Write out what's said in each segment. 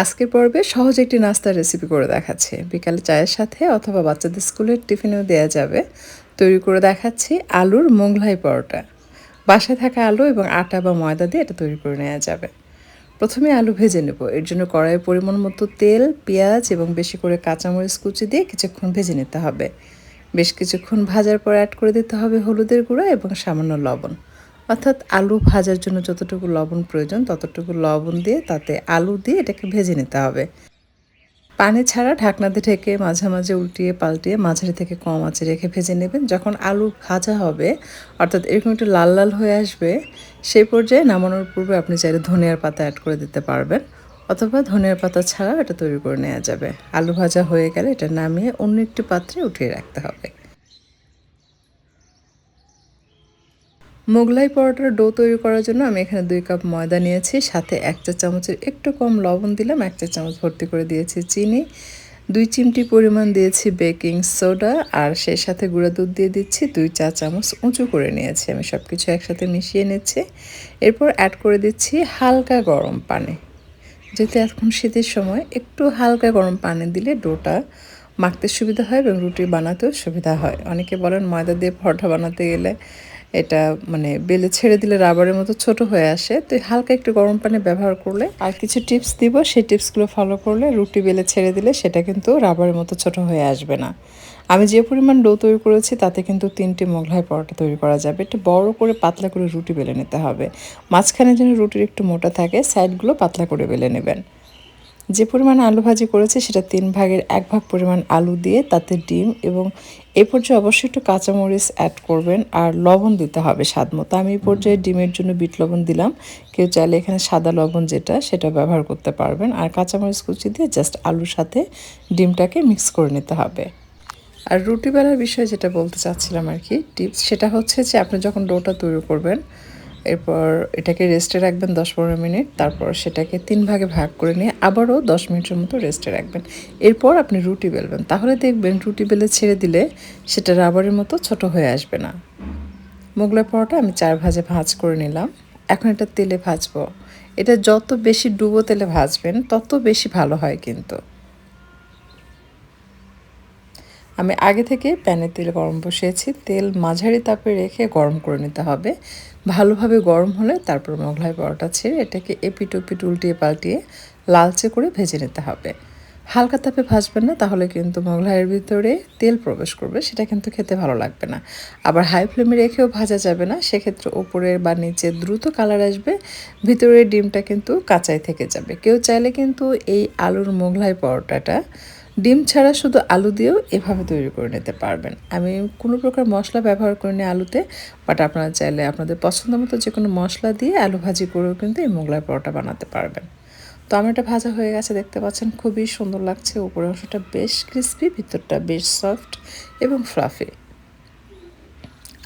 আজকের পর্বে সহজ একটি নাস্তার রেসিপি করে দেখাচ্ছি। বিকালে চায়ের সাথে অথবা বাচ্চাদের স্কুলের টিফিনেও দেওয়া যাবে। তৈরি করে দেখাচ্ছি আলুর মোগলাই পরোটা। বাসায় থাকা আলু এবং আটা বা ময়দা দিয়ে এটা তৈরি করে নেওয়া যাবে। প্রথমে আলু ভেজে নেব। এর জন্য কড়াইয়ে পরিমাণ মতো তেল, পেঁয়াজ এবং বেশি করে কাঁচামরিচ কুচি দিয়ে কিছুক্ষণ ভেজে নিতে হবে। বেশ কিছুক্ষণ ভাজার পর অ্যাড করে দিতে হবে হলুদের গুঁড়া এবং সামান্য লবণ। অর্থাৎ আলু ভাজার জন্য যতটুকু লবণ প্রয়োজন ততটুকু লবণ দিয়ে তাতে আলু দিয়ে এটাকে ভেজে নিতে হবে। পানি ছাড়া ঢাকনাতে ঢেকে মাঝে মাঝে উল্টিয়ে পাল্টিয়ে মাঝারি থেকে কম আঁচে রেখে ভেজে নেবেন। যখন আলু ভাজা হবে, অর্থাৎ এরকম একটু লাল লাল হয়ে আসবে সেই পর্যায়ে নামানোর পূর্বে আপনি চাইলে ধনিয়ার পাতা অ্যাড করে দিতে পারবেন। অথবা ধনিয়ার পাতা ছাড়াও এটা তৈরি করে নেওয়া যাবে। আলু ভাজা হয়ে গেলে এটা নামিয়ে অন্য একটি পাত্রে উঠিয়ে রাখতে হবে। মোগলাই পরোটার ডো তৈরি করার জন্য আমি এখানে দুই কাপ ময়দা নিয়েছি, সাথে এক চা চামচের একটু কম লবণ দিলাম, এক চা চামচ ভর্তি করে দিয়েছি চিনি, দুই চিমটি পরিমাণ দিয়েছি বেকিং সোডা, আর সেই সাথে গুঁড়া দুধ দিয়ে দিচ্ছি, দুই চা চামচ উঁচু করে নিয়েছি, আমি সব কিছু একসাথে মিশিয়ে নিচ্ছি। এরপর অ্যাড করে দিচ্ছি হালকা গরম পানি। যেহেতু এখন শীতের সময়, একটু হালকা গরম পানি দিলে ডোটা মাখতে সুবিধা হয় এবং রুটি বানাতেও সুবিধা হয়। অনেকে বলেন ময়দা দিয়ে পরোটা বানাতে গেলে এটা মানে বেলে ছেড়ে দিলে রাবারের মতো ছোট হয়ে আসে। তো হালকা একটু গরম পানি ব্যবহার করলে আর কিছু টিপস দিব, সেই টিপসগুলো ফলো করলে রুটি বেলে ছেড়ে দিলে সেটা কিন্তু রাবারের মতো ছোট হয়ে আসবে না। আমি যে পরিমাণ ডো তৈরি করেছি তাতে কিন্তু তিনটি মোগলাই পরোটা তৈরি করা যাবে। একটু বড় করে পাতলা করে রুটি বেলে নিতে হবে। মাঝখানে যেন রুটির একটু মোটা থাকে সাইডগুলো পাতলা করে বেলে নেবেন। যে পরিমাণ আলু ভাজি করেছি, সেটা তিন ভাগের এক ভাগ পরিমাণ আলু দিয়ে তাতে ডিম এবং এ পর্যায়ে অবশ্যই একটু কাঁচামরিচ অ্যাড করবেন আর লবণ দিতে হবে স্বাদ মতো। আমি এই পর্যায়ে ডিমের জন্য বিট লবণ দিলাম। কেউ চাইলে এখানে সাদা লবণ যেটা, সেটা ব্যবহার করতে পারবেন। আর কাঁচামরিচ কুচি দিয়ে জাস্ট আলুর সাথে ডিমটাকে মিক্স করে নিতে হবে। আর রুটি বেলার বিষয়ে যেটা বলতে চাচ্ছিলাম আর কি টিপস সেটা হচ্ছে যে আপনি যখন ডোটা তৈরি করবেন এরপর এটাকে রেস্টে রাখবেন দশ পনেরো মিনিট, তারপর সেটাকে তিন ভাগে ভাগ করে নিয়ে আবারও দশ মিনিটের মতো রেস্টে রাখবেন। এরপর আপনি রুটি বেলবেন। তাহলে দেখবেন রুটি বেলে ছেড়ে দিলে সেটা রাবারের মতো ছোট হয়ে আসবে না। মোগলাই পরোটা আমি চার ভাজে ভাজ করে নিলাম। এখন এটা তেলে ভাজবো। এটা যত বেশি ডুবো তেলে ভাজবেন, তত বেশি ভালো হয় কিন্তু। আমি আগে থেকে প্যানে তেল গরম বসিয়েছি। তেল মাঝারি তাপে রেখে গরম করে নিতে হবে। ভালোভাবে গরম হলে তারপর মোগলাই পরোটা ছেড়ে এটাকে এপিট ওপিট উল্টিয়ে পাল্টিয়ে লালচে করে ভেজে নিতে হবে। হালকা তাপে ভাজবেন না, তাহলে কিন্তু মোগলাইয়ের ভিতরে তেল প্রবেশ করবে, সেটা কিন্তু খেতে ভালো লাগবে না। আবার হাই ফ্লেমে রেখেও ভাজা যাবে না, সেক্ষেত্রে ওপরের বা নিচে দ্রুত কালার আসবে, ভিতরের ডিমটা কিন্তু কাঁচাই থেকে যাবে। কেউ চাইলে কিন্তু এই আলুর মোগলাই পরোটাটা ডিম ছাড়া শুধু আলু দিয়েও এভাবে তৈরি করে নিতে পারবেন। আমি কোনো প্রকার মশলা ব্যবহার করিনি আলুতে বাট আপনারা চাইলে আপনাদের পছন্দ মতো যে কোনো মশলা দিয়ে আলু ভাজি করেও কিন্তু এই মোগলাই পরোটা বানাতে পারবেন। তো আমার এটা ভাজা হয়ে গেছে, দেখতে পাচ্ছেন খুবই সুন্দর লাগছে। উপরের অংশটা বেশ ক্রিস্পি ভিতরটা বেশ সফট এবং ফ্লাফি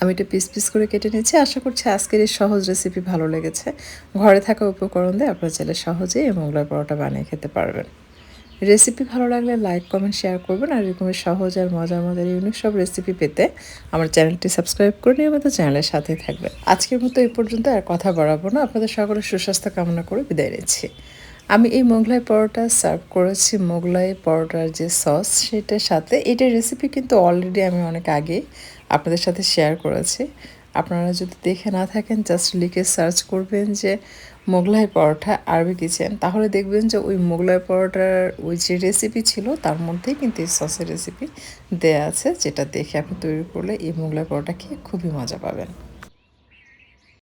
আমি এটা পিস পিস করে কেটে নিয়েছি। আশা করছি আজকের এই সহজ রেসিপি ভালো লেগেছে। ঘরে থাকা উপকরণ দিয়ে আপনারা চাইলে সহজেই এই মোগলাই পরোটা বানিয়ে খেতে পারবেন। রেসিপি ভালো লাগলে লাইক কমেন্ট শেয়ার করবেন আর এরকমের সহজ আর মজার মজার ইউনিক সব রেসিপি পেতে আমার চ্যানেলটি সাবস্ক্রাইব করে নিয়ে নিয়মিত চ্যানেলের সাথে থাকবেন। আজকের মতো এই পর্যন্ত আর কথা বাড়াবো না। আপনাদের সকলের সুস্বাস্থ্য কামনা করে বিদায় নিচ্ছি। আমি এই মোগলাই পরোটা সার্ভ করেছি। মোগলাই পরোটার যে সস সেটার সাথে এটার রেসিপি কিন্তু অলরেডি আমি অনেক আগে আপনাদের সাথে শেয়ার করেছি। আপনারা যদি দেখে না থাকেন জাস্ট লিখে সার্চ করবেন যে মোগলাই পরোটা আরবি কিচেন তাহলে দেখবেন যে ওই মোগলাই পরোটার ওই যে রেসিপি ছিল, তার মধ্যেই কিন্তু এই সসের রেসিপি দেয়া আছে, যেটা দেখে আপনি তৈরি করলে এই মোগলাই পরোটা খেয়ে খুবই মজা পাবেন।